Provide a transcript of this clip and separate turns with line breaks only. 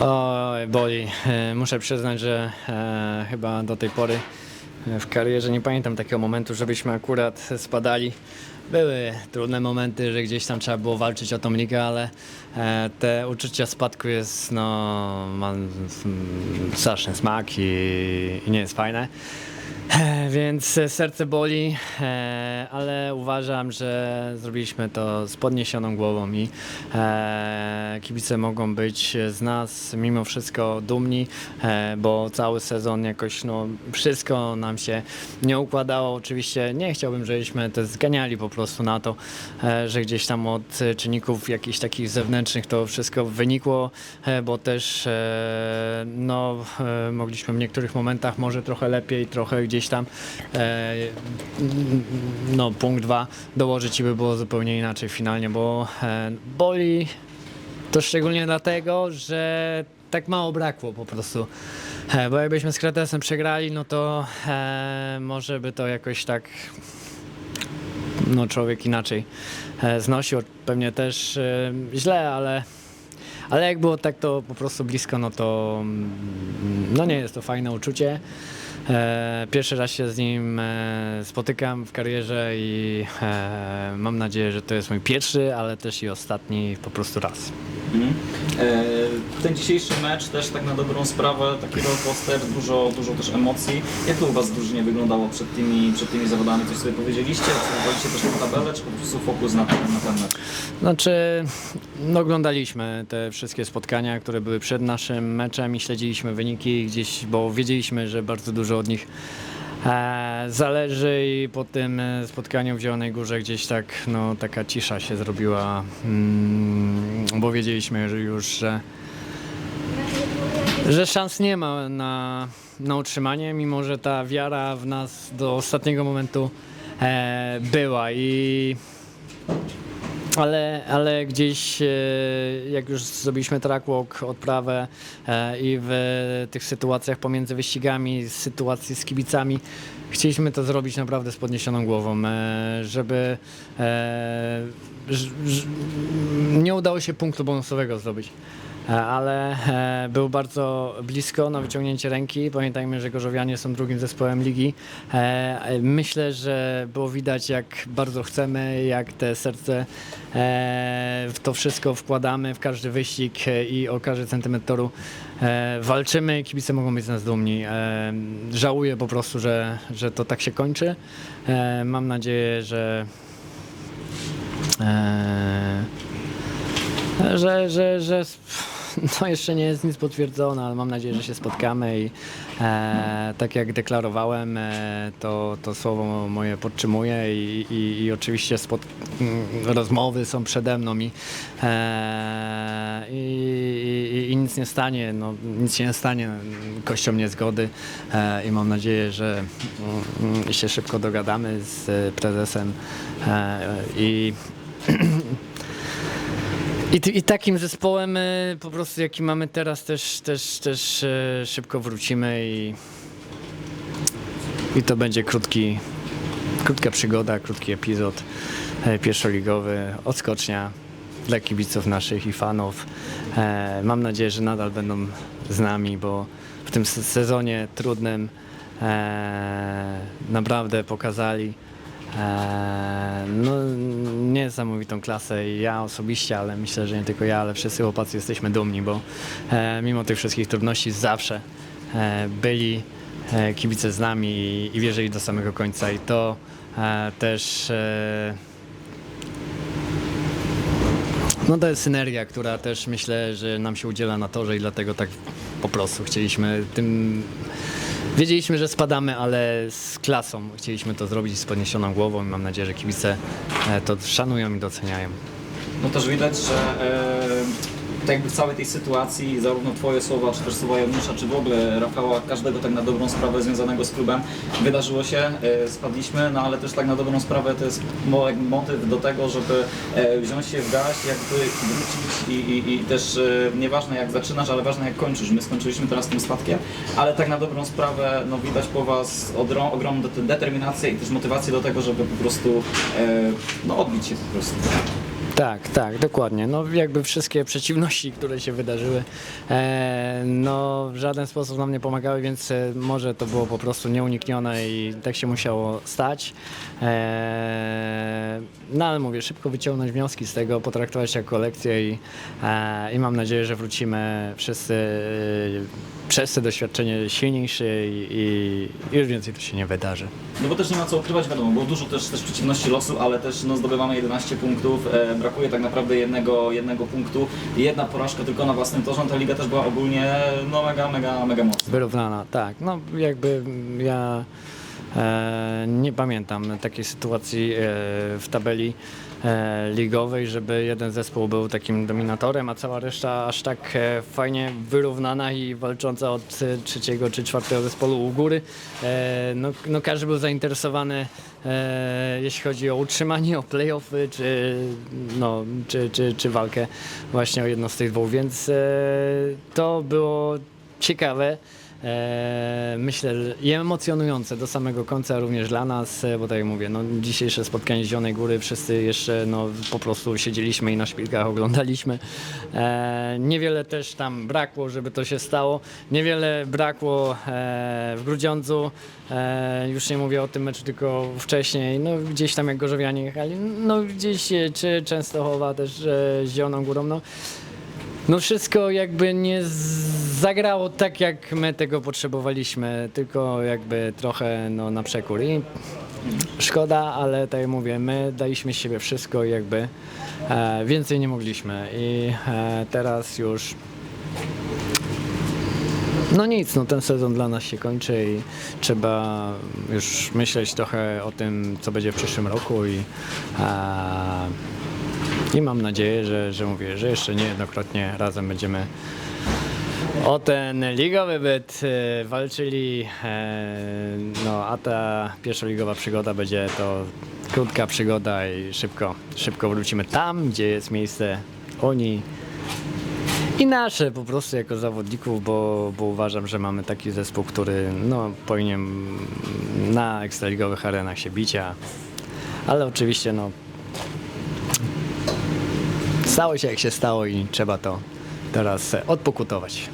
Oj, boli. E, Muszę przyznać, że e, chyba do tej pory w karierze nie pamiętam takiego momentu, żebyśmy akurat spadali. Były trudne momenty, że gdzieś tam trzeba było walczyć o tą ligę, ale e, te uczucia spadku jest, no, ma mm, straszny smak i, i nie jest fajne. E, Więc e, serce boli, e, ale uważam, że zrobiliśmy to z podniesioną głową i kibice mogą być z nas mimo wszystko dumni, bo cały sezon jakoś no, wszystko nam się nie układało. Oczywiście nie chciałbym, żebyśmy to zganiali po prostu na to, że gdzieś tam od czynników jakichś takich zewnętrznych to wszystko wynikło, bo też no, mogliśmy w niektórych momentach może trochę lepiej, trochę gdzieś tam e, no, punkt dwa dołożyć i by było zupełnie inaczej finalnie, bo e, boli to szczególnie dlatego, że tak mało brakło po prostu. E, bo jakbyśmy z Kretesem przegrali, no to e, może by to jakoś tak no człowiek inaczej e, znosił. Pewnie też e, źle, ale, ale jak było tak to po prostu blisko, no to mm, no nie jest to fajne uczucie. E, pierwszy raz się z nim e, spotykam w karierze i e, mam nadzieję, że to jest mój pierwszy, ale też i ostatni po prostu raz.
Mhm. E, Ten dzisiejszy mecz też tak na dobrą sprawę, taki rollercoaster, dużo, dużo też emocji. Jak to u Was drużynie wyglądało przed tymi, przed tymi zawodami? Coś sobie powiedzieliście? Obserwowaliście też tę tabelę, czy po prostu fokus na ten, na ten mecz?
Znaczy, no oglądaliśmy te wszystkie spotkania, które były przed naszym meczem i śledziliśmy wyniki gdzieś, bo wiedzieliśmy, że bardzo dużo od nich zależy i po tym e, spotkaniu w Zielonej Górze gdzieś tak, no taka cisza się zrobiła, mm, bo wiedzieliśmy już, że że szans nie ma na, na utrzymanie, mimo że ta wiara w nas do ostatniego momentu e, była i ale, ale gdzieś e, jak już zrobiliśmy track walk, odprawę e, i w tych sytuacjach pomiędzy wyścigami, sytuacji z kibicami, chcieliśmy to zrobić naprawdę z podniesioną głową, e, żeby nie udało się punktu bonusowego zdobyć. E, Ale e, był bardzo blisko na wyciągnięcie ręki. Pamiętajmy, że Gorzowianie są drugim zespołem ligi. E, Myślę, że było widać, jak bardzo chcemy, jak te serce w to wszystko wkładamy, w każdy wyścig i o każdy centymetr toru walczymy. Kibice mogą być z nas dumni. Żałuję po prostu, że, że to tak się kończy. Mam nadzieję, że że, że, że no jeszcze nie jest nic potwierdzone, ale mam nadzieję, że się spotkamy i e, tak jak deklarowałem, e, to, to słowo moje podtrzymuję i, i, i oczywiście spot, m, rozmowy są przede mną i, e, i, i, nic nie stanie, no, nic się nie stanie kością niezgody e, i mam nadzieję, że mm, się szybko dogadamy z prezesem e, i i, ty- I takim zespołem e, po prostu jaki mamy teraz też, też, też e, szybko wrócimy i, i to będzie krótki, krótka przygoda, krótki epizod e, pierwszoligowy, odskocznia dla kibiców naszych i fanów. E, mam nadzieję, że nadal będą z nami, bo w tym se- sezonie trudnym e, naprawdę pokazali e, no, niesamowitą klasę i ja osobiście, ale myślę, że nie tylko ja, ale wszyscy chłopacy jesteśmy dumni, bo e, mimo tych wszystkich trudności zawsze e, byli e, kibice z nami i, wierzyli do samego końca i to też no to jest synergia, która też myślę, że nam się udziela na torze i dlatego tak po prostu chcieliśmy tym... Wiedzieliśmy, że spadamy, ale z klasą chcieliśmy to zrobić z podniesioną głową i mam nadzieję, że kibice e, to szanują i doceniają.
No też widać, że e, tak jakby w całej tej sytuacji, zarówno Twoje słowa, czy też słowa Janusza, czy w ogóle Rafała, każdego tak na dobrą sprawę związanego z klubem, wydarzyło się, e, spadliśmy, no ale też tak na dobrą sprawę to jest motyw do tego, żeby e, wziąć się w garść, jakby wrócić i, i, i też e, nieważne jak zaczynasz, ale ważne jak kończysz. My skończyliśmy teraz tym spadkiem, ale tak na dobrą sprawę no, widać po Was ogromną de- determinację i też motywację do tego, żeby po prostu no, odbić się po prostu.
Tak, tak, dokładnie. No jakby wszystkie przeciwności, które się wydarzyły, e, no w żaden sposób nam nie pomagały, więc e, może to było po prostu nieuniknione i tak się musiało stać. E, no ale mówię, szybko wyciągnąć wnioski z tego, potraktować jako lekcję i, e, i mam nadzieję, że wrócimy wszyscy e, przez te doświadczenie silniejsi i, i już więcej to się nie wydarzy.
No bo też nie ma co ukrywać, wiadomo, było dużo też, też przeciwności losu, ale też no, zdobywamy 11 punktów, e, brakuje tak naprawdę jednego, jednego punktu, jedna porażka tylko na własnym torze, ta liga też była ogólnie no mega, mega, mega mocna.
Wyrównana, tak. No jakby ja nie pamiętam takiej sytuacji e, w tabeli e, ligowej, żeby jeden zespół był takim dominatorem, a cała reszta aż tak e, fajnie wyrównana i walcząca od e, trzeciego czy czwartego zespołu u góry. E, no, no każdy był zainteresowany e, jeśli chodzi o utrzymanie, o playoffy, czy, no, czy, czy, czy walkę właśnie o jedno z tych dwóch, więc e, to było ciekawe. E, myślę, i emocjonujące do samego końca również dla nas, e, bo tak jak mówię, no, dzisiejsze spotkanie z Zielonej Góry, wszyscy jeszcze no, po prostu siedzieliśmy i na szpilkach oglądaliśmy. E, niewiele też tam brakło, żeby to się stało. Niewiele brakło e, w Grudziądzu, e, już nie mówię o tym meczu, tylko wcześniej, no gdzieś tam jak Gorzowianie jechali, no gdzieś e, czy Częstochowa też e, z Zieloną Górą, no no wszystko jakby nie zagrało tak, jak my tego potrzebowaliśmy, tylko jakby trochę no, na przekór. I szkoda, ale tak jak mówię, my daliśmy z siebie wszystko i jakby e, więcej nie mogliśmy. I e, teraz już no nic, no ten sezon dla nas się kończy i trzeba już myśleć trochę o tym, co będzie w przyszłym roku i e, i mam nadzieję, że, że mówię, że jeszcze niejednokrotnie razem będziemy o ten ligowy byt e, walczyli. E, no a ta pierwszoligowa przygoda będzie to krótka przygoda i szybko, szybko wrócimy tam, gdzie jest miejsce Unii i nasze po prostu jako zawodników, bo, bo uważam, że mamy taki zespół, który no, powinien na ekstraligowych arenach się bicia. Ale oczywiście no, Stało się jak się stało i trzeba to teraz e, odpokutować.